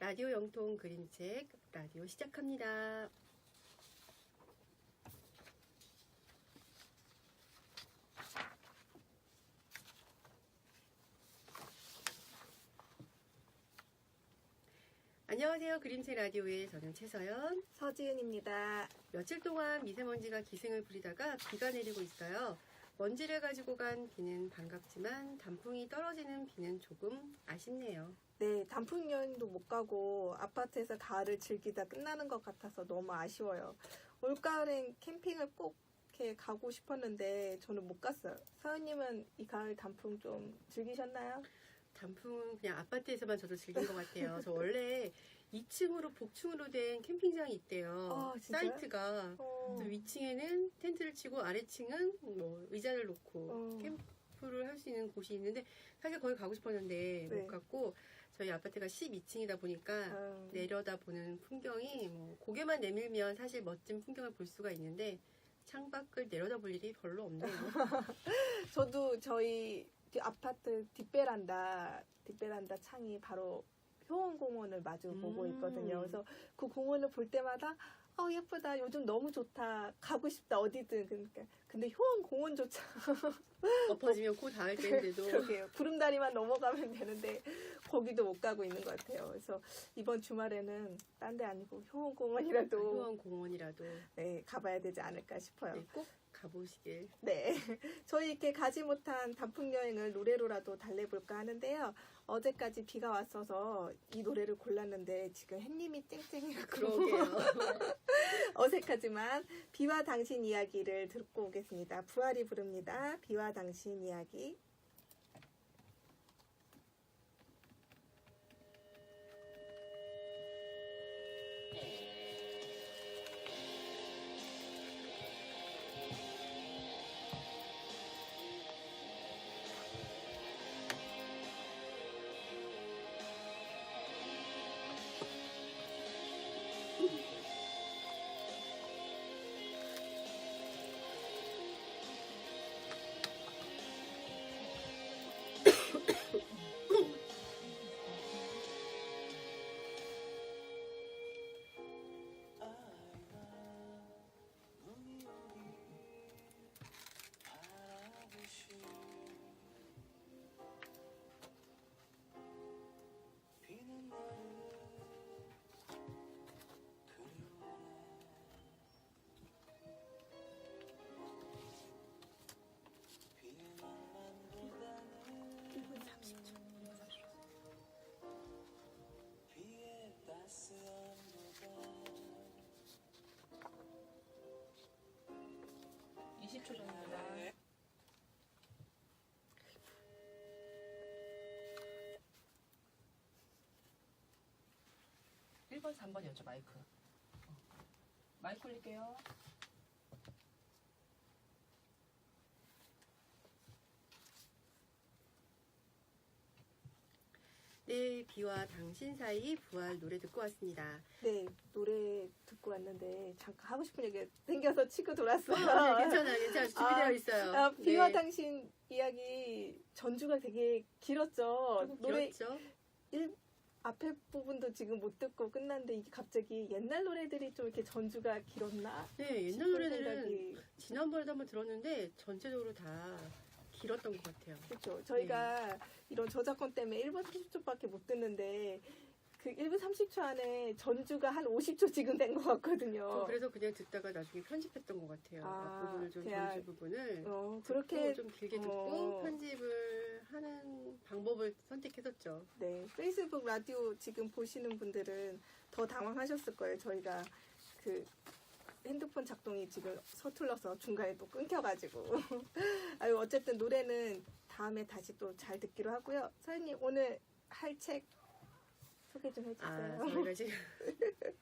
라디오 영통 그림책 라디오 시작합니다. 안녕하세요. 그림책 라디오의 저는 최서연. 서지은입니다. 며칠 동안 미세먼지가 기승을 부리다가 비가 내리고 있어요. 먼지를 가지고 간 비는 반갑지만 단풍이 떨어지는 비는 조금 아쉽네요. 네, 단풍 여행도 못 가고 아파트에서 가을을 즐기다 끝나는 것 같아서 너무 아쉬워요. 올가을엔 캠핑을 꼭 이렇게 가고 싶었는데 저는 못 갔어요. 서연님은 이 가을 단풍 좀 즐기셨나요? 단풍은 그냥 아파트에서만 저도 즐긴 것 같아요. 저 원래 2층으로 복층으로 된 캠핑장이 있대요. 아? 사이트가. 어, 위층에는 텐트를 치고 아래층은 뭐 의자를 놓고 어. 캠프를 할 수 있는 곳이 있는데 사실 거기 가고 싶었는데 네. 못 갔고 저희 아파트가 12층이다 보니까 음, 내려다 보는 풍경이 뭐 고개만 내밀면 사실 멋진 풍경을 볼 수가 있는데 창밖을 내려다 볼 일이 별로 없네요. 저도 저희 뒤 아파트 뒷베란다 뒷베란다 창이 바로 효원공원을 마주 보고 음. 있거든요. 그래서 그 공원을 볼 때마다 어 예쁘다. 요즘 너무 좋다. 가고 싶다. 어디든. 그러니까. 근데 효원 공원조차. 엎어지면 코 닿을 때인데도. 그러게요. 구름다리만 넘어가면 되는데 거기도 못 가고 있는 것 같아요. 그래서 이번 주말에는 딴 데 아니고 효원 공원이라도 효원 공원이라도. 네, 가봐야 되지 않을까 싶어요. 네, 꼭 가보시길. 네. 저희 이렇게 가지 못한 단풍 여행을 노래로라도 달래볼까 하는데요. 어제까지 비가 왔어서 이 노래를 골랐는데 지금 햇님이 쨍쨍해갖고 그러게요. 어색하지만 비와 당신 이야기를 듣고 오겠습니다. 부활이 부릅니다. 비와 당신 이야기. 이십 초 전입니다. 일번 3번이었죠, 마이크. 어. 마이크 올릴게요. 네, 비와 당신 사이 부활 노래 듣고 왔습니다. 네, 노래 듣고 왔는데 잠깐 하고 싶은 얘기 생겨서 치고 돌았어요. 네, 괜찮아요, 괜찮아요. 준비되어 아, 있어요. 아, 비와 네. 당신 이야기 전주가 되게 길었죠. 노래 길었죠? 일, 앞에 부분도 지금 못 듣고 끝났는데 이게 갑자기 옛날 노래들이 좀 이렇게 전주가 길었나? 네, 옛날 노래들은 생각이 지난번에도 한번 들었는데 전체적으로 다 길었던 것 같아요. 그렇죠. 저희가 네. 이런 저작권 때문에 1분 30초밖에 못 듣는데 그 1분 30초 안에 전주가 한 50초 지금 된 것 같거든요. 저 그래서 그냥 듣다가 나중에 편집했던 것 같아요. 아, 앞부분을 좀 그냥- 전주 부분을 어, 그렇게 그렇게 좀 길게 듣고 어. 편집을 하는 방법을 선택했었죠. 네, 페이스북 라디오 지금 보시는 분들은 더 당황하셨을 거예요. 저희가 그 핸드폰 작동이 지금 서툴러서 중간에 또 끊겨가지고. 아유, 어쨌든 노래는 다음에 다시 또 잘 듣기로 하고요. 서현님, 오늘 할 책 소개 좀 해주세요. 아, 저희가 지금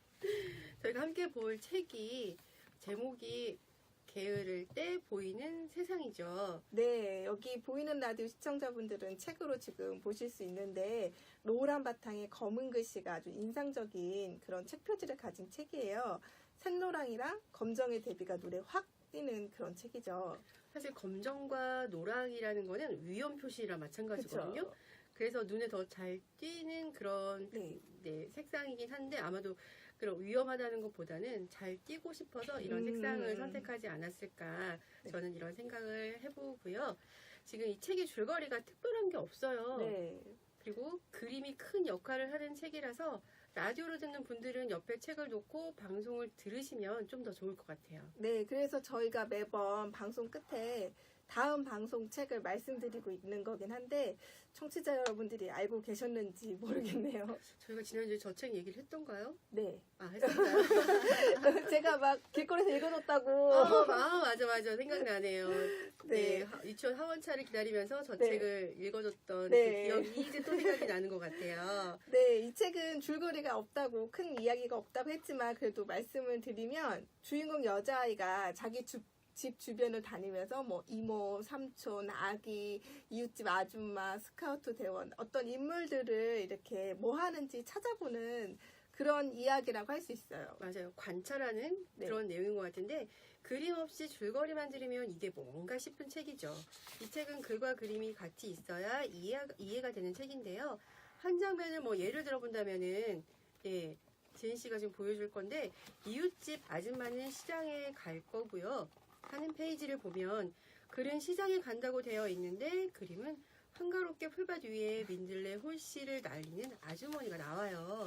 저희가 함께 볼 책이 제목이 게으를 때 보이는 세상이죠. 네, 여기 보이는 라디오 시청자분들은 책으로 지금 보실 수 있는데 노란 바탕에 검은 글씨가 아주 인상적인 그런 책 표지를 가진 책이에요. 샛노랑이랑 검정의 대비가 눈에 확 띄는 그런 책이죠. 사실 검정과 노랑이라는 거는 위험 표시랑 마찬가지거든요. 그쵸? 그래서 눈에 더 잘 띄는 그런 네. 네, 색상이긴 한데 아마도 그런 위험하다는 것보다는 잘 띄고 싶어서 이런 음. 색상을 선택하지 않았을까 네. 저는 이런 생각을 해보고요. 지금 이 책의 줄거리가 특별한 게 없어요. 네. 그리고 그림이 큰 역할을 하는 책이라서 라디오로 듣는 분들은 옆에 책을 놓고 방송을 들으시면 좀 더 좋을 것 같아요. 네, 그래서 저희가 매번 방송 끝에 다음 방송 책을 말씀드리고 있는 거긴 한데 청취자 여러분들이 알고 계셨는지 모르겠네요. 저희가 지난주에 저 책 얘기를 했던가요? 네. 아, 했었나요? 제가 막 길거리에서 읽어줬다고. 어, 아, 맞아, 맞아. 생각나네요. 네. 네. 하- 유치원 하원차를 기다리면서 저 네. 책을 읽어줬던 네. 그 기억이 이제 또 생각이 나는 것 같아요. 네, 이 책은 줄거리가 없다고, 큰 이야기가 없다고 했지만, 그래도 말씀을 드리면, 주인공 여자아이가 자기 주, 집 주변을 다니면서 뭐 이모, 삼촌, 아기, 이웃집 아줌마, 스카우트 대원, 어떤 인물들을 이렇게 뭐 하는지 찾아보는 그런 이야기라고 할 수 있어요. 맞아요. 관찰하는 네. 그런 내용인 것 같은데 그림 없이 줄거리만 들으면 이게 뭔가 싶은 책이죠. 이 책은 글과 그림이 같이 있어야 이해, 이해가 되는 책인데요. 한 장면을 뭐 예를 들어본다면은 예, 지은 씨가 지금 보여줄 건데 이웃집 아줌마는 시장에 갈 거고요. 하는 페이지를 보면 글은 시장에 간다고 되어 있는데 그림은 한가롭게 풀밭 위에 민들레 홀씨를 날리는 아주머니가 나와요.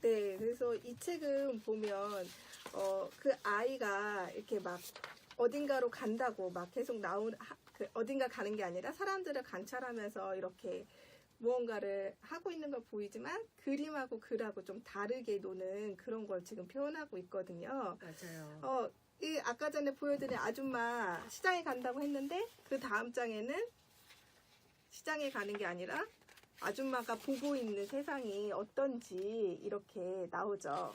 네, 그래서 이 책은 보면 어, 그 아이가 이렇게 막 어딘가로 간다고 막 계속 나온 하- 그 어딘가 가는 게 아니라 사람들을 관찰하면서 이렇게 무언가를 하고 있는 걸 보이지만 그림하고 글하고 좀 다르게 노는 그런 걸 지금 표현하고 있거든요. 맞아요. 어, 이 아까 전에 보여드린 아줌마 시장에 간다고 했는데 그 다음 장에는 시장에 가는 게 아니라 아줌마가 보고 있는 세상이 어떤지 이렇게 나오죠.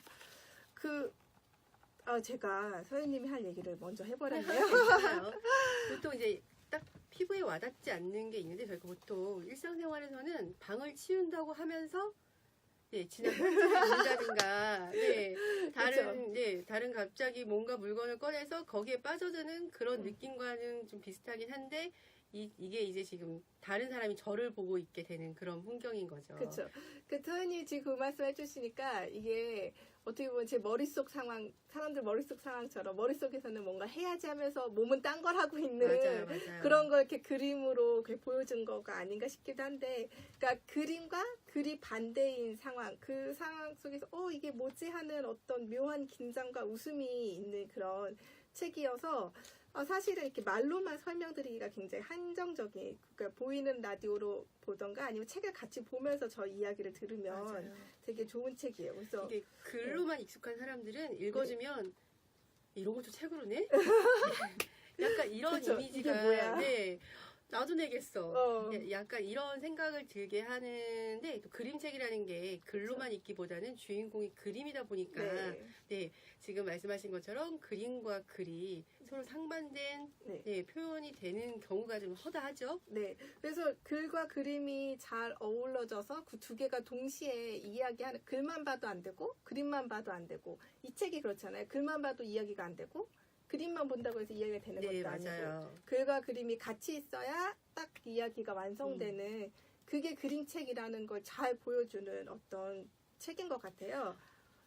그, 아, 제가 서현님이 할 얘기를 먼저 해버렸네요. 괜찮아요. 보통 이제 딱 피부에 와닿지 않는 게 있는데 저희가 보통 일상생활에서는 방을 치운다고 하면서 네, 지난 편지를 읽는다든가 네, 다른 네, 다른 갑자기 뭔가 물건을 꺼내서 거기에 빠져드는 그런 음. 느낌과는 좀 비슷하긴 한데 이, 이게 이제 지금 다른 사람이 저를 보고 있게 되는 그런 풍경인 거죠. 그렇죠. 그 서현이 지금 그 말씀 해주시니까 이게 어떻게 보면 제 머릿속 상황, 사람들 머릿속 상황처럼 머릿속에서는 뭔가 해야지 하면서 몸은 딴 걸 하고 있는 맞아요, 맞아요. 그런 걸 이렇게 그림으로 보여준 거가 아닌가 싶기도 한데, 그러니까 그림과 글이 반대인 상황, 그 상황 속에서 어 이게 뭐지 하는 어떤 묘한 긴장과 웃음이 있는 그런 책이어서 어, 사실은 이렇게 말로만 설명드리기가 굉장히 한정적인, 그러니까 보이는 라디오로 보던가 아니면 책을 같이 보면서 저 이야기를 들으면 맞아요. 되게 좋은 책이에요. 그래서 이게 글로만 익숙한 사람들은 읽어주면 이런 것도 책으로 내? 약간 이런 그쵸, 이미지가? 네 나도 내겠어. 어. 야- 약간 이런 생각을 들게 하는데 또 그림책이라는 게 글로만 읽기보다는 주인공이 그림이다 보니까 네, 네 지금 말씀하신 것처럼 그림과 글이 서로 상반된 네. 네, 표현이 되는 경우가 좀 허다하죠. 네. 그래서 글과 그림이 잘 어우러져서 그 두 개가 동시에 이야기하는 글만 봐도 안 되고 그림만 봐도 안 되고 이 책이 그렇잖아요. 글만 봐도 이야기가 안 되고 그림만 본다고 해서 이야기가 되는 네 것도 아니고 맞아요. 글과 그림이 같이 있어야 딱 이야기가 완성되는 음. 그게 그림책이라는 걸 잘 보여주는 어떤 책인 것 같아요.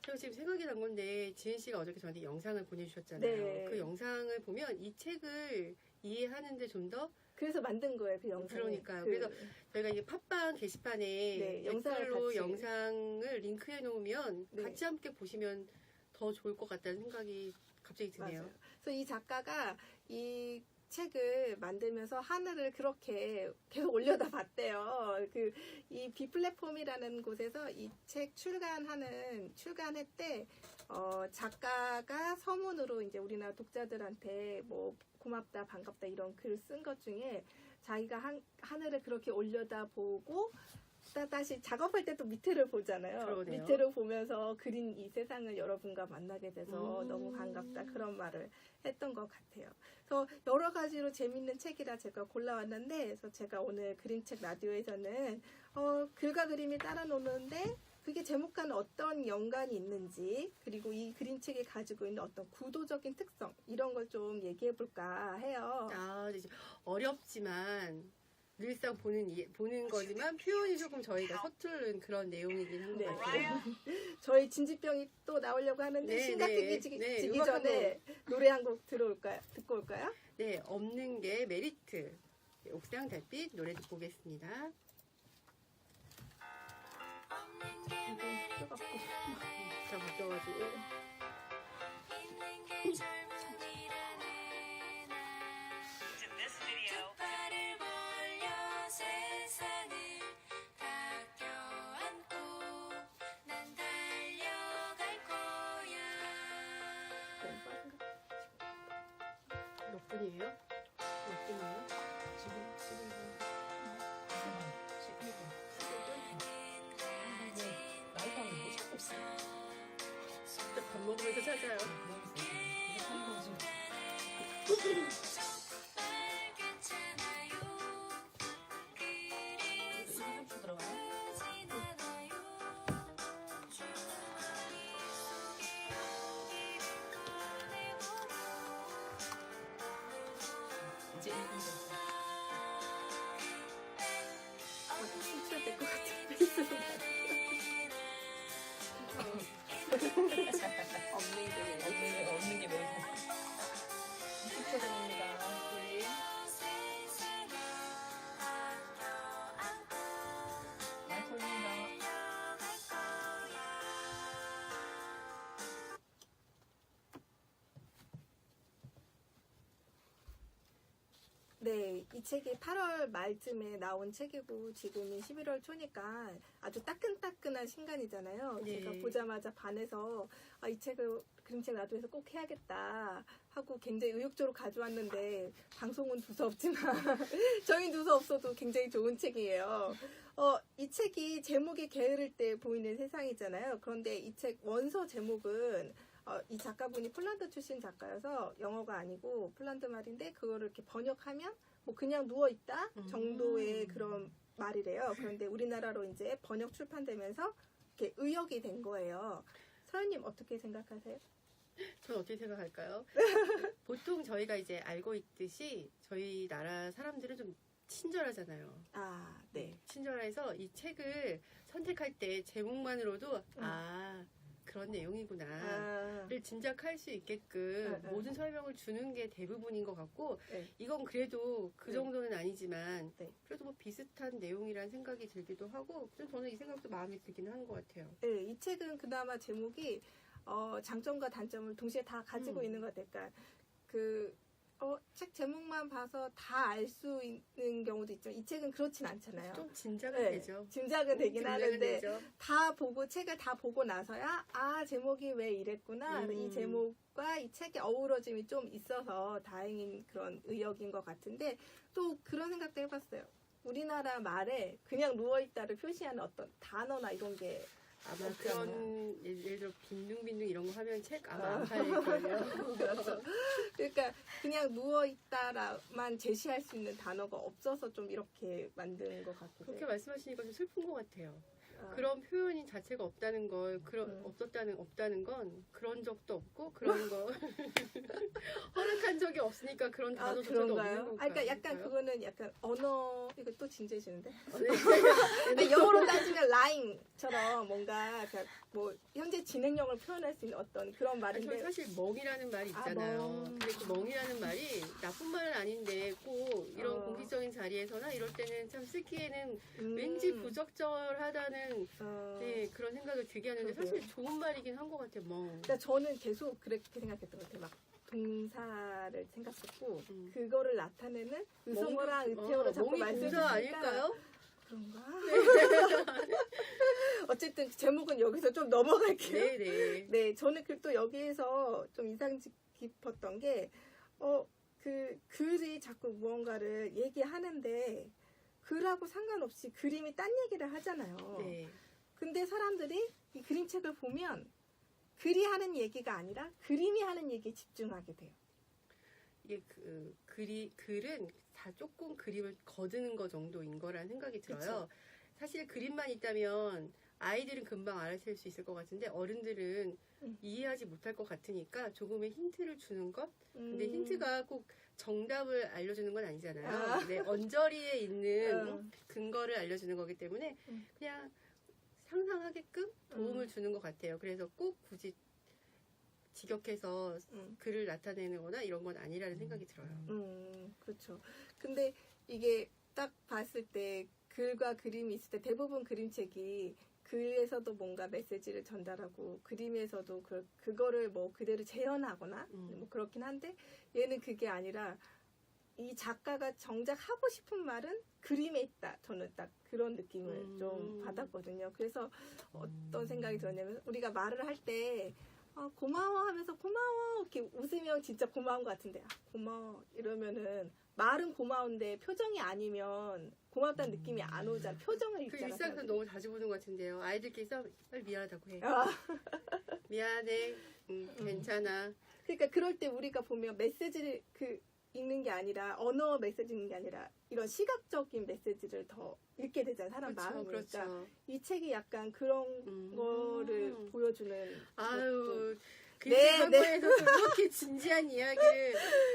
제가 지금 생각이 난 건데 지은 씨가 어저께 저한테 영상을 보내주셨잖아요. 네. 그 영상을 보면 이 책을 이해하는데 좀 더 그래서 만든 거예요, 그 영상을. 그러니까요. 그- 그래서 저희가 이게 팟빵 게시판에 네, 영상을 댓글로. 영상을 링크해 놓으면 네. 같이 함께 보시면 더 좋을 것 같다는 생각이 갑자기 드네요. 맞아요. 그래서 이 작가가 이 책을 만들면서 하늘을 그렇게 계속 올려다 봤대요. 그 이 비플랫폼이라는 곳에서 이 책 출간하는 출간회 때 어, 작가가 서문으로 이제 우리나라 독자들한테 뭐 고맙다 반갑다 이런 글 쓴 것 중에 자기가 한, 하늘을 그렇게 올려다 보고 따, 다시 작업할 때 또 밑에를 보잖아요. 그러네요. 밑에를 보면서 그린 이 세상을 여러분과 만나게 돼서 음. 너무 반갑다 그런 말을 했던 것 같아요. 그래서 여러 가지로 재밌는 책이라 제가 골라왔는데, 그래서 제가 오늘 그림책 라디오에서는 어, 글과 그림이 따라 노는데 그게 제목과는 어떤 연관이 있는지 그리고 이 그림책이 가지고 있는 어떤 구도적인 특성 이런 걸 좀 얘기해 볼까 해요. 아, 어렵지만 늘상 보는 이- 보는 거지만 표현이 조금 저희가 서투른 그런 내용이긴 한 것 네. 같아요. 저희 진지병이 또 나오려고 하는데 네, 심각해지기 네. 네, 지기 음악 전에 노래 한 곡 들어올까요? 듣고 올까요? 네, 없는 게 메리트. 네, 옥상 달빛 노래 듣고 오겠습니다. 이거 뜨겁고 자, 바뀌어가지고. In 분이에요? 몇 분이에요? 지금 지금 나이가 왜 자꾸 없어? 진짜 밥 먹으면서 찾아요. 어. 어, 춤춰야 될것 같은 페이스로 네, 이 책이 8월 말쯤에 나온 책이고 지금이 11월 초니까 아주 따끈따끈한 신간이잖아요. 네. 제가 보자마자 반해서 아, 이 책을 그림책 나도 해서 꼭 해야겠다 하고 굉장히 의욕적으로 가져왔는데 방송은 두서없지만 저희 두서없어도 굉장히 좋은 책이에요. 어, 이 책이 제목이 게으를 때 보이는 세상이잖아요. 그런데 이 책 원서 제목은 어, 이 작가분이 폴란드 출신 작가여서 영어가 아니고 폴란드 말인데 그거를 이렇게 번역하면 뭐 그냥 누워 있다 정도의 음. 그런 말이래요. 그런데 우리나라로 이제 번역 출판되면서 이렇게 의역이 된 거예요. 서현님 어떻게 생각하세요? 전 어떻게 생각할까요? 보통 저희가 이제 알고 있듯이 저희 나라 사람들은 좀 친절하잖아요. 아, 네. 친절해서 이 책을 선택할 때 제목만으로도 아 그런 내용이구나. 아, 를 짐작할 수 있게끔 네, 네. 모든 설명을 주는 게 대부분인 것 같고 네. 이건 그래도 그 네. 정도는 아니지만 네. 그래도 뭐 비슷한 내용이란 생각이 들기도 하고 좀 저는 이 생각도 마음에 들기는 하는 것 같아요. 네, 이 책은 그나마 제목이 어, 장점과 단점을 동시에 다 가지고 음. 있는 것 같아요. 그러니까 그, 어, 책 제목만 봐서 다 알 수 있는 경우도 있지만 이 책은 그렇진 않잖아요. 좀 짐작은 네, 되죠. 짐작은 되긴 짐작은 하는데 되죠. 다 보고 책을 다 보고 나서야 아 제목이 왜 이랬구나 음. 이 제목과 이 책의 어우러짐이 좀 있어서 다행인 그런 의역인 것 같은데 또 그런 생각도 해봤어요. 우리나라 말에 그냥 누워있다를 표시하는 어떤 단어나 이런 게 아마. 그런 예를 들어 빈둥빈둥 이런 거 하면 책 아마 아. 안 팔릴걸요. 그렇죠. 그러니까 그냥 누워 있다만 제시할 수 있는 단어가 없어서 좀 이렇게 만든 것 같기도 그렇게 해요. 말씀하시니까 좀 슬픈 것 같아요. 아, 그런 표현이 자체가 없다는 걸 그런 음. 없었다는 없다는 건 그런 적도 없고 그런 거 허락한 적이 없으니까 그런 아, 단어조차도 없는 그런가요? 건가요? 아, 그러니까 약간 그거는 약간 언어 이거 또 진지해지는데 네. 근데 영어로 따지면 lying처럼 뭔가 그러니까 뭐 현재 진행형을 표현할 수 있는 어떤 그런 아니, 말인데 사실 멍이라는 말이 아, 있잖아요. 멍. 근데 그 멍이라는 말이 나쁜 말은 아닌데 꼭 이런 어. 공식적인 자리에서나 이럴 때는 참 쓰기에는 음, 왠지 부적절하다는 어, 네, 그런 생각을 들게 하는데 그러게요. 사실 좋은 말이긴 한 것 같아요. 멍. 그러니까 저는 계속 그렇게 생각했던 것 같아요. 막 동사를 생각했고 음. 그거를 나타내는 의성어랑 멍도- 의태어로 어, 자꾸 말씀드리니까 동사 아닐까요? 그런가? 어쨌든 제목은 여기서 좀 넘어갈게요. 네, 네. 네, 저는 그또 여기에서 좀 인상 깊었던 게, 어, 그 글이 자꾸 무언가를 얘기하는데, 글하고 상관없이 그림이 딴 얘기를 하잖아요. 네. 근데 사람들이 이 그림책을 보면 글이 하는 얘기가 아니라 그림이 하는 얘기에 집중하게 돼요. 이게 그 글이 글은 다 조금 그림을 거드는 거 정도인 거라는 생각이 들어요. 그쵸. 사실 그림만 있다면 아이들은 금방 알아챌 수 있을 것 같은데 어른들은 음. 이해하지 못할 것 같으니까 조금의 힌트를 주는 것. 근데 음. 힌트가 꼭 정답을 알려주는 건 아니잖아요. 아. 네, 언저리에 있는 어. 근거를 알려주는 거기 때문에 음. 그냥 상상하게끔 도움을 주는 것 같아요. 그래서 꼭 굳이 직역해서 음. 글을 나타내거나 이런 건 아니라는 생각이 들어요. 음, 그렇죠. 근데 이게 딱 봤을 때 글과 그림이 있을 때 대부분 그림책이 글에서도 뭔가 메시지를 전달하고 그림에서도 그, 그거를 뭐 그대로 재현하거나 음. 뭐 그렇긴 한데 얘는 그게 아니라 이 작가가 정작 하고 싶은 말은 그림에 있다. 저는 딱 그런 느낌을 음. 좀 받았거든요. 그래서 어떤 생각이 들었냐면 우리가 말을 할때 아, 고마워 하면서 고마워 이렇게 웃으면 진짜 고마운 것 같은데 아, 고마워 이러면은 말은 고마운데 표정이 아니면 고맙다는 느낌이 안 오잖아. 표정을 그 읽잖아. 일상에서. 너무 자주 보는 것 같은데요. 아이들끼리 빨리 미안하다고 해. 아, 미안해. 음, 괜찮아. 그러니까 그럴 때 우리가 보면 메시지를 그 읽는 게 아니라 언어 메시지 읽는 게 아니라 이런 시각적인 메시지를 더 읽게 되잖아요. 사람 그렇죠, 마음을. 그렇죠. 그러니까 이 책이 약간 그런 음. 거를 보여주는 것도 네, 글씨 학원에서 그렇게 진지한 이야기를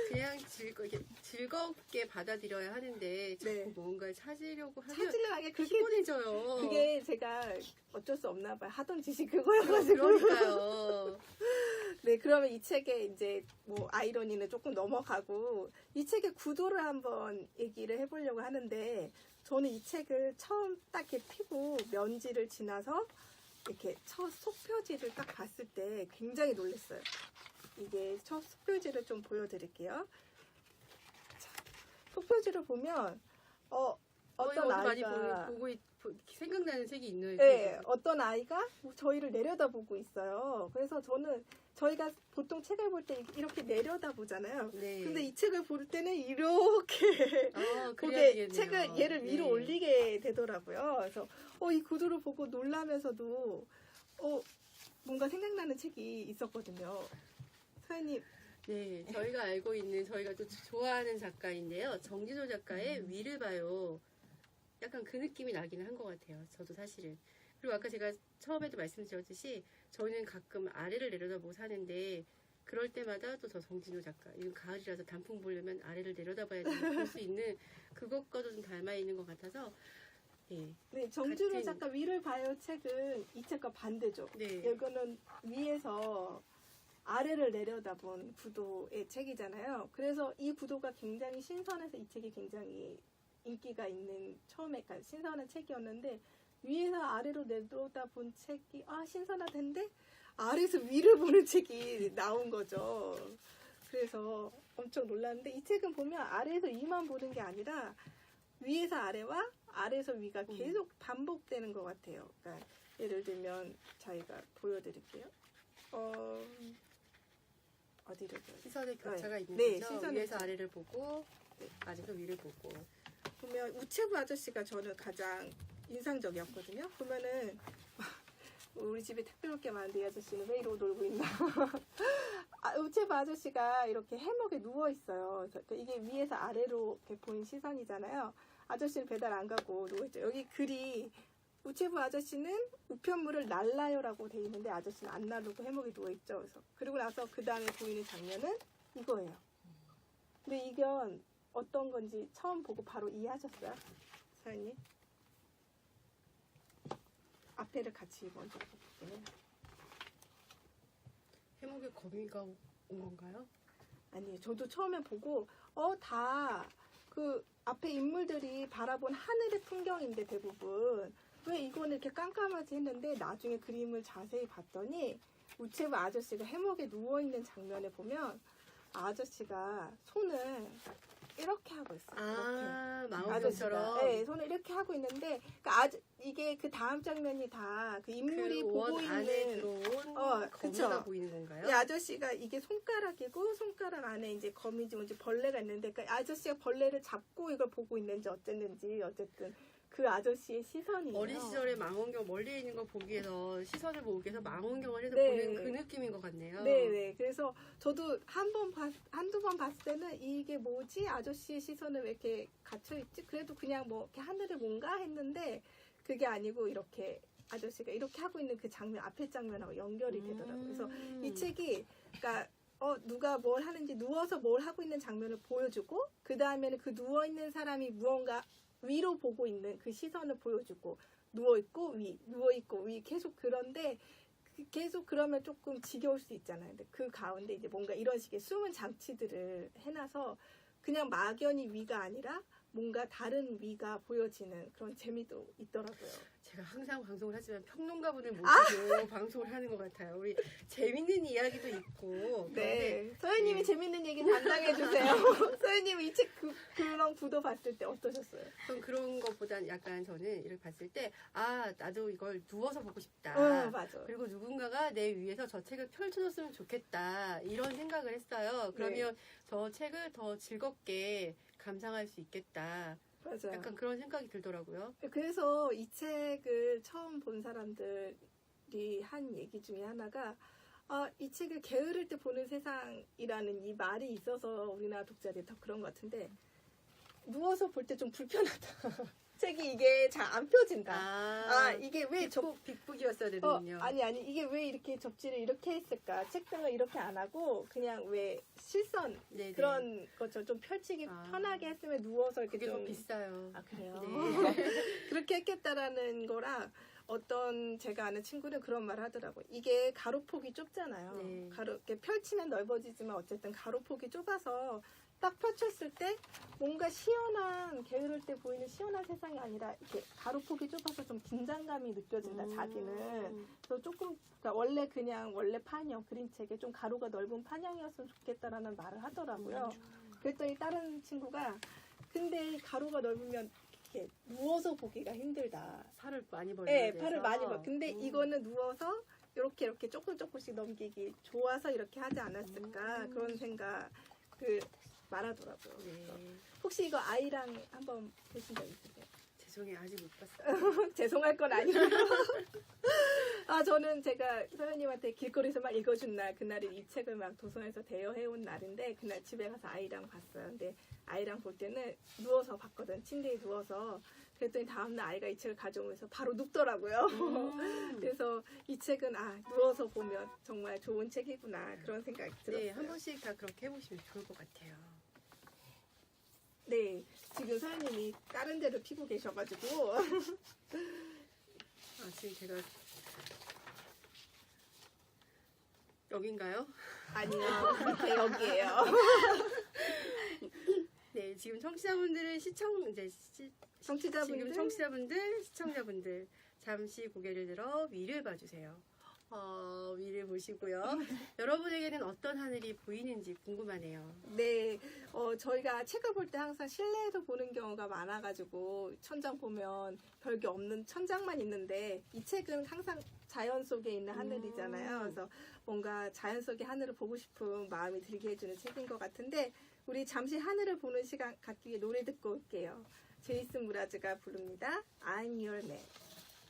그냥 즐거, 이렇게 즐겁게 받아들여야 하는데 자꾸 네. 뭔가를 찾으려고 하면 찾으려고 그렇게 피곤해져요. 그게 제가 어쩔 수 없나 봐요. 하던 짓이 그거여가지고. 그러니까요. 네, 그러면 이 책의 이제 뭐 아이러니는 조금 넘어가고 이 책의 구도를 한번 얘기를 해보려고 하는데 저는 이 책을 처음 딱 이렇게 피고 면지를 지나서 이렇게 첫 속표지를 딱 봤을 때 굉장히 놀랐어요. 이게 첫 속표지를 좀 보여드릴게요. 자, 속표지를 보면 어 어떤 아이가 보고, 있- 보- 생각나는 책이 있는 네, 어떤 아이가 저희를 내려다보고 있어요. 그래서 저는 저희가 보통 책을 볼 때 이렇게 내려다 보잖아요. 네. 근데 이 책을 볼 때는 이렇게 아, 되겠네요. 책을 얘를 위로 네. 올리게 되더라고요. 그래서 어, 이 구도를 보고 놀라면서도 어, 뭔가 생각나는 책이 있었거든요. 사연님, 네, 저희가 알고 있는 저희가 또 좋아하는 작가인데요. 정진호 작가의 음. 위를 봐요. 약간 그 느낌이 나기는 한 것 같아요. 저도 사실은. 그리고 아까 제가 처음에도 말씀드렸듯이 저는 가끔 아래를 내려다보고 사는데 그럴 때마다 또 저 정진호 작가 이건 가을이라서 단풍 보려면 아래를 내려다봐야 볼 수 있는 그것과도 좀 닮아 있는 것 같아서 네, 네, 정준호 같은- 작가 위를 봐요 책은 이 책과 반대죠. 네, 이거는 위에서 아래를 내려다본 구도의 책이잖아요. 그래서 이 구도가 굉장히 신선해서 이 책이 굉장히 인기가 있는 처음에 그러니까 신선한 책이었는데 위에서 아래로 내려다 본 책이 아 신선하던데 아래에서 위를 보는 책이 나온 거죠. 그래서 엄청 놀랐는데 이 책은 보면 아래에서 위만 보는 게 아니라 위에서 아래와 아래에서 위가 음. 계속 반복되는 것 같아요. 그러니까 예를 들면 저희가 보여드릴게요. 어, 보여? 시선의 교차가 있는 네, 거죠. 시선의 위에서. 아래를 보고 네, 아래에서 위를 보고 보면 우체부 아저씨가 저는 가장 인상적이었거든요. 보면은 우리 집에 택배 올게 많은데 이 아저씨는 왜 이러고 놀고 있나? 아, 우체부 아저씨가 이렇게 해먹에 누워 있어요. 그래서 이게 위에서 아래로 이렇게 보인 시선이잖아요. 아저씨는 배달 안 가고 누워 있죠. 여기 글이 우체부 아저씨는 우편물을 날라요라고 돼 있는데 아저씨는 안 나르고 해먹에 누워 있죠. 그래서 그리고 나서 그 다음에 보이는 장면은 이거예요. 근데 이건 어떤 건지 처음 보고 바로 이해하셨어요? 사연님? 앞에를 같이 먼저 볼게요. 해먹에 거미가 온 건가요? 아니, 저도 처음에 보고, 어, 다, 그, 앞에 인물들이 바라본 하늘의 풍경인데 대부분. 왜 이거는 이렇게 깜깜하지 했는데, 나중에 그림을 자세히 봤더니, 우체부 아저씨가 해먹에 누워있는 장면에 보면, 아저씨가 손을 이렇게 하고 있어요. 아, 망원경처럼 네, 손을 이렇게 하고 있는데 그러니까 아주 이게 그 다음 장면이 다 그 인물이 그 보고 원 안에 있는 들어온 어, 거미가 그쵸. 보이는 건가요? 이 아저씨가 이게 손가락이고 손가락 안에 이제 거미지 뭔지 벌레가 있는데 그 아저씨가 벌레를 잡고 이걸 보고 있는지 어쨌는지 어쨌든 그 아저씨의 시선이에요. 어린 시절에 망원경 멀리 있는 걸 보기 위해서 시선을 보기 위해서 망원경을 해서 네. 보는 그 느낌인 것 같네요. 네네. 그래서 저도 한 번 봤, 한두 번 봤을 때는 이게 뭐지? 아저씨의 시선을 왜 이렇게 갇혀있지? 그래도 그냥 뭐 이렇게 하늘에 뭔가 했는데 그게 아니고 이렇게 아저씨가 이렇게 하고 있는 그 장면 앞에 장면하고 연결이 되더라고요. 그래서 음. 이 책이 그러니까 어 누가 뭘 하는지 누워서 뭘 하고 있는 장면을 보여주고 그 다음에는 그 누워 있는 사람이 무언가 위로 보고 있는 그 시선을 보여주고 누워 있고 위 누워 있고 위 계속 그런데 그- 계속 그러면 조금 지겨울 수 있잖아요. 근데 그 가운데 이제 뭔가 이런 식의 숨은 장치들을 해놔서 그냥 막연히 위가 아니라 뭔가 다른 위가 보여지는 그런 재미도 있더라고요. 제가 항상 방송을 하지만 평론가분을 모시고 아! 방송을 하는 것 같아요. 우리 재밌는 이야기도 있고. 네. 서현님이 네. 재밌는 얘기 담당해 주세요. 서현님 이책 그, 그런 구도 봤을 때 어떠셨어요? 전 그런 것보단 약간 저는 이렇게 봤을 때, 아, 나도 이걸 누워서 보고 싶다. 응, 맞아. 그리고 누군가가 내 위에서 저 책을 펼쳐줬으면 좋겠다. 이런 생각을 했어요. 그러면 네. 저 책을 더 즐겁게 감상할 수 있겠다. 맞아. 약간 그런 생각이 들더라고요. 그래서 이 책을 처음 본 사람들이 한 얘기 중에 하나가 아, 이 책을 게으를 때 보는 세상이라는 이 말이 있어서 우리나라 독자들이 더 그런 것 같은데 누워서 볼 때 좀 불편하다. 책이 이게 잘 안 펴진다. 아, 아, 이게 왜 접, 빅북, 빅북이었어야 어, 되는군요. 아니 아니 이게 왜 이렇게 접지를 이렇게 했을까? 책등을 이렇게 안 하고 그냥 왜 실선 네네. 그런 것처럼 좀 펼치기 아. 편하게 했으면 누워서 이렇게 그게 더좀 비싸요. 아 그래요? 네. 그렇게 했겠다라는 거랑 어떤 제가 아는 친구는 그런 말 하더라고요. 이게 가로폭이 좁잖아요. 네. 가로 이렇게 펼치면 넓어지지만 어쨌든 가로폭이 좁아서 딱 펼쳤을 때 뭔가 시원한 게으를 때 보이는 시원한 세상이 아니라 이렇게 가로폭이 좁아서 좀 긴장감이 느껴진다 음. 자기는. 그래서 조금 그러니까 원래 그냥 원래 판형 그림책에 좀 가로가 넓은 판형이었으면 좋겠다라는 말을 하더라고요. 그랬더니 다른 친구가 근데 이 가로가 넓으면 이렇게 누워서 보기가 힘들다. 팔을 많이 벌려야 네. 팔을 많이 벌. 근데 음. 이거는 누워서 이렇게 이렇게 조금 조금씩 넘기기 좋아서 이렇게 하지 않았을까 음. 그런 생각 그 말하더라고요. 네. 혹시 이거 아이랑 한번 보신 적 있으세요? 죄송해요. 아직 못 봤어요. 죄송할 건 아니고요. 아 저는 제가 서현님한테 길거리에서 막 읽어준 날 그날이 이 책을 막 도서관에서 대여해온 날인데 그날 집에 가서 아이랑 봤어요. 근데 아이랑 볼 때는 누워서 봤거든. 침대에 누워서 그랬더니 다음날 아이가 이 책을 가져오면서 바로 눕더라고요. 음. 그래서 이 책은 아 누워서 보면 정말 좋은 책이구나 그런 생각이 들었어요. 네, 한 번씩 다 그렇게 해보시면 좋을 것 같아요. 네, 지금 서현님이 다른 데를 피고 계셔가지고 아, 지금 제가 여긴가요? 아니요 밑에 여기에요. 네, 지금 청취자분들은 시청 이제 시, 청취자분들 지금 청취자분들, 시청자분들 잠시 고개를 들어 위를 봐주세요. 어, 위를 보시고요. 여러분에게는 어떤 하늘이 보이는지 궁금하네요. 네, 어, 저희가 책을 볼 때 항상 실내에서 보는 경우가 많아가지고 천장 보면 별게 없는 천장만 있는데 이 책은 항상 자연 속에 있는 하늘이잖아요. 음. 그래서 뭔가 자연 속의 하늘을 보고 싶은 마음이 들게 해주는 책인 것 같은데 우리 잠시 하늘을 보는 시간 갖기 위해 노래 듣고 올게요. 제이슨 무라즈가 부릅니다. I'm Your Man.